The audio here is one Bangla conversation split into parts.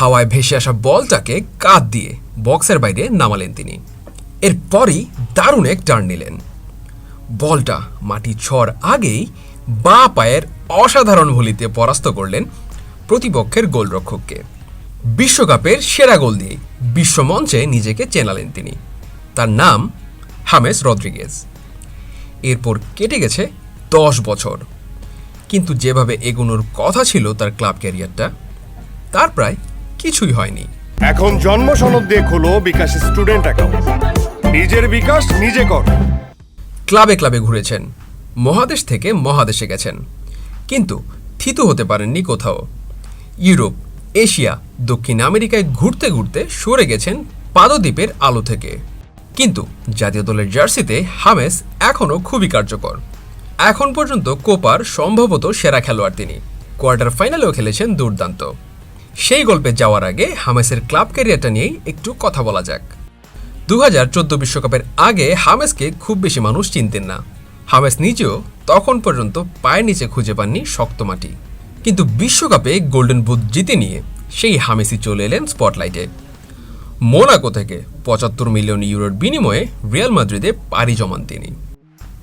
হাওয়ায় ভেসে আসা বলটাকে কাঁধ দিয়ে বক্সের বাইরে নামালেন তিনি। এরপরই দারুণ এক টার্ন নিলেন। বলটা মাটি ছড় আগেই বাঁ পায়ের অসাধারণ ভলিতে পরাস্ত করলেন প্রতিপক্ষের গোলরক্ষককে। বিশ্বকাপের সেরা গোল দিয়ে বিশ্বমঞ্চে নিজেকে চেনালেন তিনি। তার নাম হামেস রদ্রিগেজ। এরপর কেটে গেছে দশ বছর। কিন্তু যেভাবে এগোনোর কথা ছিল তার ক্লাব ক্যারিয়ারটা, তার প্রায় কিছুই হয়নি। এখন জন্ম সনদ দিয়ে খোলো বিকাশ স্টুডেন্ট অ্যাকাউন্ট। নিজের বিকাশ নিজে কর। ক্লাবে ক্লাবে ঘুরেছেন। মহাদেশ থেকে মহাদেশে গেছেন। কিন্তু থিতু হতে পারেননি কোথাও। ইউরোপ এশিয়া দক্ষিণ আমেরিকায় ঘুরতে ঘুরতে সরে গেছেন পাদদ্বীপের আলো থেকে। কিন্তু জাতীয় দলের জার্সিতে হামেস এখনও খুবই কার্যকর। এখন পর্যন্ত কোপার সম্ভবত সেরা খেলোয়াড় তিনি। কোয়ার্টার ফাইনালেও খেলেছেন দুর্দান্ত। সেই গল্পে যাওয়ার আগে হামেসের ক্লাব ক্যারিয়ারটা নিয়েই একটু কথা বলা যাক। দু বিশ্বকাপের আগে হামেসকে খুব বেশি মানুষ চিনতেন না। হামেস নিজেও তখন পর্যন্ত পায়ের নিচে খুঁজে পাননি শক্ত মাটি। কিন্তু বিশ্বকাপে গোল্ডেন বুথ জিতে নিয়ে সেই হামেসই চলে এলেন স্পটলাইটে। মোনাকো থেকে পঁচাত্তর মিলিয়ন ইউরোর বিনিময়ে রিয়াল মাদ্রিদে পাড়ি জমান তিনি।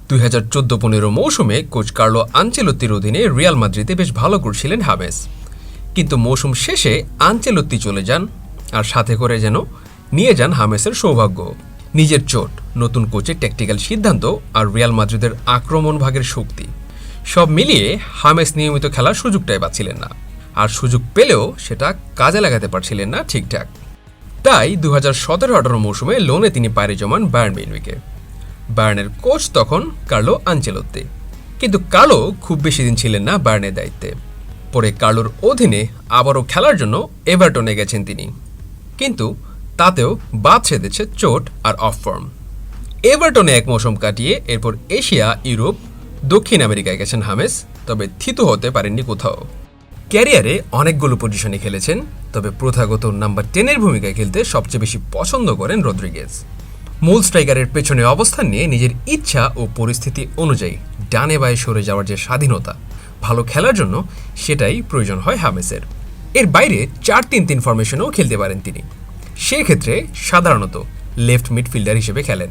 দুই হাজার চোদ্দ পনেরো মৌসুমে কোচ কার্লো আঞ্চেলত্তির অধীনে রিয়াল মাদ্রিদে বেশ ভালো করছিলেন হামেস। কিন্তু মৌসুম শেষে আঞ্চেলত্তি চলে যান আর সাথে করে যেন নিয়ে যান হামেসের সৌভাগ্য। নিজের চোট, নতুন কোচের ট্যাকটিক্যাল সিদ্ধান্ত আর রিয়াল মাদ্রিদের আক্রমণ ভাগের শক্তি। সব মিলিয়ে হামেস নিয়মিত খেলার সুযোগটাই পাচ্ছিলেন না। আর সুযোগ পেলেও সেটা কাজে লাগাতে পারছিলেন না ঠিকঠাক। তাই দু হাজার সতেরো আঠারো মৌসুমে লোনে তিনি পাড়ি জমান বায়ার্ন মিউনিকে বায়ার্নের কোচ তখন কার্লো আঞ্চেলত্তি কিন্তু কার্লো খুব বেশি দিন ছিলেন না বায়ার্নের দায়িত্বে। পরে কার্লোর অধীনে আবারও খেলার জন্য এভারটনে গেছেন তিনি। কিন্তু তাতেও বাদ ছেদেছে চোট আর অফ ফর্ম এভারটনে এক মৌসুম কাটিয়ে এরপর এশিয়া, ইউরোপ, দক্ষিণ আমেরিকায় গেছেন হামেস, তবে থিতু হতে পারেননি কোথাও। ক্যারিয়ারে অনেকগুলো পজিশনে খেলেছেন, তবে প্রথাগত নাম্বার টেনের ভূমিকায় খেলতে সবচেয়ে বেশি পছন্দ করেন রদ্রিগেজ। মূল স্ট্রাইকারের পেছনে অবস্থান নিয়ে নিজের ইচ্ছা ও পরিস্থিতি অনুযায়ী ডানে বায়ে সরে যাওয়ার যে স্বাধীনতা ভালো খেলার জন্য সেটাই প্রয়োজন হয় হামেসের। এর বাইরে চার তিন তিন ফরমেশনেও খেলতে পারেন তিনি। সেক্ষেত্রে সাধারণত লেফট মিডফিল্ডার হিসেবে খেলেন।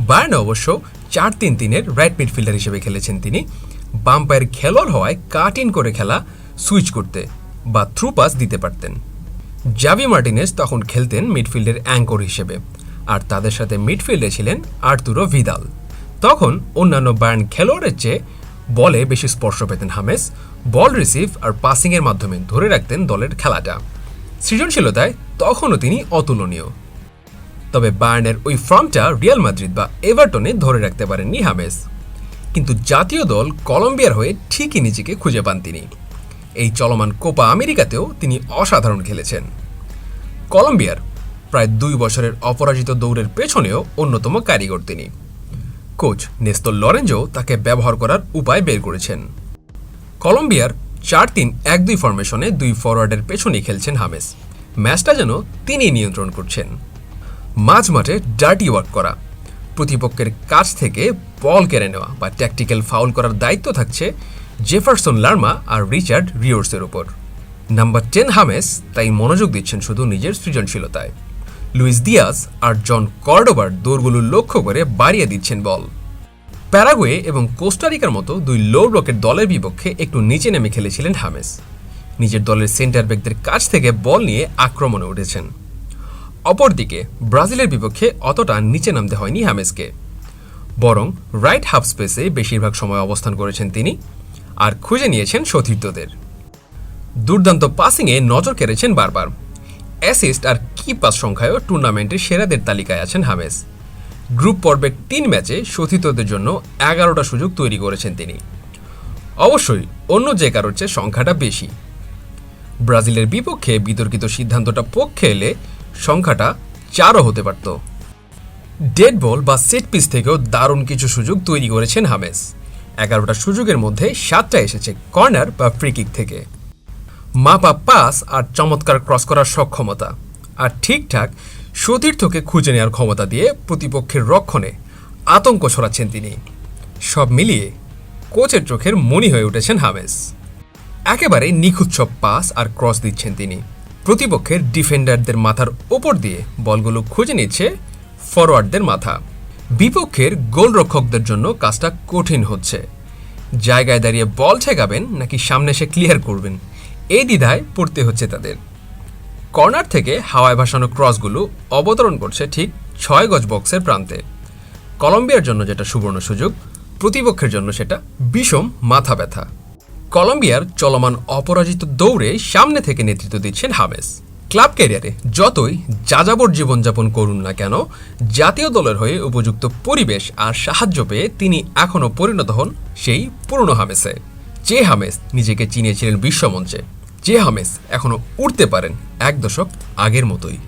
বায়ার্নে অবশ্য চার তিন তিনের রাইট মিডফিল্ডার হিসেবে খেলেছেন তিনি। বাম পায়ের খেলোয়াড় হওয়ায় কাট ইন করে খেলা সুইচ করতে বা থ্রু পাস দিতে পারতেন। জাভি মার্টিনেস তখন খেলতেন মিডফিল্ডের অ্যাঙ্কর হিসেবে। আর তাদের সাথে মিডফিল্ডে ছিলেন আর্তুরো ভিদাল। তখন অন্যান্য বায়ার্ন খেলোয়াড়ের চেয়ে বলে বেশি স্পর্শ পেতেন হামেস। বল রিসিভ আর পাসিংয়ের মাধ্যমে ধরে রাখতেন দলের খেলাটা। সৃজনশীলতায় তখনও তিনি অতুলনীয়। তবে বায়ার্নের ওই ফর্মটা রিয়াল মাদ্রিদ বা এভারটনে ধরে রাখতে পারেননি হামেস। কিন্তু জাতীয় দল কলম্বিয়ার হয়ে ঠিকই নিজেকে খুঁজে পান তিনি। এই চলমান কোপা আমেরিকাতেও তিনি অসাধারণ খেলেছেন। কলম্বিয়ার প্রায় দুই বছরের অপরাজিত দৌড়ের পেছনেও অন্যতম কারিগর তিনি। কোচ নেস্তর লরেঞ্জো তাকে ব্যবহার করার উপায় বের করেছেন। কলম্বিয়ার চার তিন এক দুই ফরমেশনে দুই ফরওয়ার্ডের পেছনেই খেলছেন হামেস। ম্যাচটা যেন তিনি নিয়ন্ত্রণ করছেন। মাঝ মাঠে ডার্টি ওয়ার্ক করা। প্রতিপক্ষের কাছ থেকে বল কেড়ে নেওয়া বা ট্যাকটিক্যাল ফাউল করার দায়িত্ব থাকছে জেফারসন লার্মা আর রিচার্ড রিওর্সের ওপর। নাম্বার টেন হামেস তাই মনোযোগ দিচ্ছেন শুধু নিজের সৃজনশীলতায়। লুইস দিয়াস আর জন কর্ডোবার দৌড়গুলো লক্ষ্য করে বাড়িয়ে দিচ্ছেন বল। প্যারাগুয়ে এবং কোস্টারিকার মতো দুই লো ব্লকের দলের বিপক্ষে একটু নিচে নেমে খেলেছিলেন হামেস। নিজের দলের সেন্টার ব্যাকদের কাছ থেকে বল নিয়ে আক্রমণে উঠেছেন। অপরদিকে ব্রাজিলের বিপক্ষে অতটা নিচে নামতে হয়নি হামেসকে। বরং রাইট হাফ স্পেসে বেশিরভাগ সময় অবস্থান করেছেন তিনি আর খুঁজে নিয়েছেন সতীর্থদের। দুর্দান্ত পাসিংয়ে নজর কেড়েছেন বারবার। অ্যাসিস্ট আর কি পাস সংখ্যায়ও টুর্নামেন্টের সেরাদের তালিকায় আছেন হামেস। গ্রুপ পর্বের তিন ম্যাচে সতীর্থদের জন্য এগারোটা সুযোগ তৈরি করেছেন তিনি। অবশ্যই অন্য যে কারোর চেয়ে সংখ্যাটা বেশি। ব্রাজিলের বিপক্ষে বিতর্কিত সিদ্ধান্তটা পক্ষে এলে সংখ্যাটা চারও হতে পারত। ডেড বল বা সেট পিস থেকেও দারুণ কিছু সুযোগ তৈরি করেছেন হামেস। এগারোটা সুযোগের মধ্যে সাতটা এসেছে কর্নার বা ফ্রিকিক থেকে। মাপা পাস আর চমৎকার ক্রস করার সক্ষমতা। আর ঠিকঠাক সতীর্থকে খুঁজে নেওয়ার ক্ষমতা দিয়ে প্রতিপক্ষের রক্ষণে আতঙ্ক ছড়াচ্ছেন তিনি। সব মিলিয়ে কোচের চোখের মনি হয়ে উঠেছেন হামেস। একেবারে নিখুঁত সব পাস আর ক্রস দিচ্ছেন তিনি। প্রতিপক্ষের ডিফেন্ডারদের মাথার ওপর দিয়ে বলগুলো খুঁজে নিচ্ছে ফরওয়ার্ডদের মাথা। বিপক্ষের গোলরক্ষকদের জন্য কাজটা কঠিন হচ্ছে। জায়গায় দাঁড়িয়ে বল ঠেকাবেন নাকি সামনে এসে ক্লিয়ার করবেন? এই দ্বিধায় পড়তে হচ্ছে তাদের। কর্নার থেকে হাওয়ায় ভাসানো ক্রসগুলো অবতরণ করছে ঠিক ছয় গজ বক্সের প্রান্তে। কলম্বিয়ার জন্য যেটা সুবর্ণ সুযোগ, প্রতিপক্ষের জন্য সেটা বিষম মাথা ব্যথা। কলম্বিয়ার চলমান অপরাজিত দৌড়ে সামনে থেকে নেতৃত্ব দিচ্ছেন হামেস। ক্লাব ক্যারিয়ারে যতই যাযাবর জীবনযাপন করুন না কেন, জাতীয় দলের হয়ে উপযুক্ত পরিবেশ আর সাহায্য পেয়ে তিনি এখনও পরিণত হন সেই পুরনো হামেসে। যে হামেস নিজেকে চিনিয়েছিলেন বিশ্বমঞ্চে জে হামেস এখনও উঠতে পারেন এক দশক আগের মতোই।